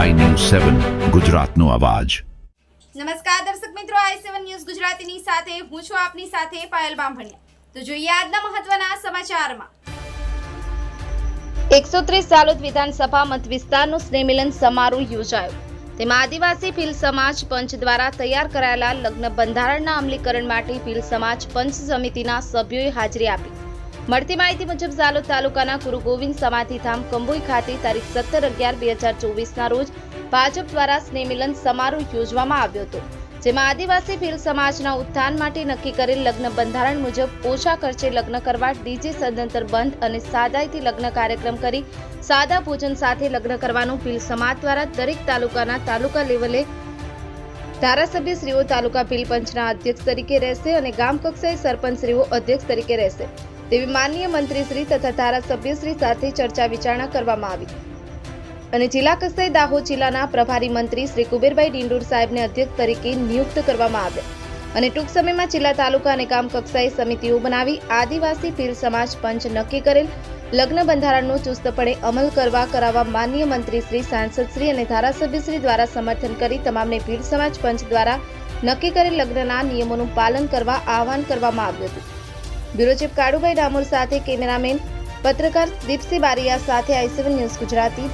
સેવન ગુજરાતનો અવાજ. નમસ્કાર દર્શક મિત્રો આઈ સેવન ન્યૂઝ ગુજરાતીની સાથે હું છું આપની સાથે પાયલ બામભણિયા. તો જોઈએ આજના મહત્વના સમાચારમાં. એકસો ત્રીસ સાલોદ વિધાનસભા મત વિસ્તારનું સ્નેહમિલન સમારોહ યોજાયો. તેમાં આદિવાસી ભીલ સમાજ પંચ દ્વારા તૈયાર કરાયેલા લગ્ન બંધારણના અમલીકરણ માટે ભીલ સમાજ પંચ સમિતિના સભ્યોએ હાજરી આપી. મળતી માહિતી મુજબ ઝાલોદ તાલુકાના ગુરુ ગોવિંદ સમાધિધામ કંબોઈ ખાતે તારીખ સત્તર અગિયાર બે હજાર ચોવીસના રોજ ભાજપ દ્વારા સ્નેહમિલન સમારોહ યોજવામાં આવ્યો હતો, જેમાં આદિવાસી ભીલ સમાજના ઉત્થાન માટે નક્કી કરેલ લગ્ન બંધારણ મુજબ ઓછા ખર્ચે લગ્ન કરવા ડીજે સદંતર બંધ અને સાદાઈથી લગ્ન કાર્યક્રમ કરી સાદા ભોજન સાથે લગ્ન કરવાનું ભીલ સમાજ દ્વારા દરેક તાલુકાના તાલુકા લેવલે ધારાસભ્યશ્રીઓ તાલુકા ભીલ પંચના અધ્યક્ષ તરીકે રહેશે અને ગામ કક્ષાએ સરપંચશ્રીઓ અધ્યક્ષ તરીકે રહેશે. તેવી માનનીય મંત્રીશ્રી તથા ધારાસભ્યશ્રી સાથે ચર્ચા વિચારણા કરવામાં આવી. અને જિલ્લા કક્ષાએ દાહોદ જિલ્લાના પ્રભારી મંત્રી શ્રી કુબેરભાઈ ડિંડોર સાહેબને અધ્યક્ષ તરીકે નિયુક્ત કરવામાં આવ્યા. અને ટૂંક સમયમાં જિલ્લા તાલુકા અને ગામ કક્ષાએ સમિતિઓ બનાવી આદિવાસી ભીલ સમાજ પંચ નક્કી કરેલ લગ્ન બંધારણનો ચુસ્તપણે અમલ કરવા કરાવવા માનનીય મંત્રીશ્રી, સાંસદશ્રી અને ધારાસભ્યશ્રી દ્વારા સમર્થન કરી તમામને ભીલ સમાજ પંચ દ્વારા નક્કી કરેલ લગ્નના નિયમોનું પાલન કરવા આહવાન કરવામાં આવ્યું હતું. બ્યુરો ચીફ કાળુભાઈ ડામોર સાથે કેમેરામેન પત્રકાર દીપસિંહ બારિયા સાથે આઈસીવન ન્યૂઝ ગુજરાતી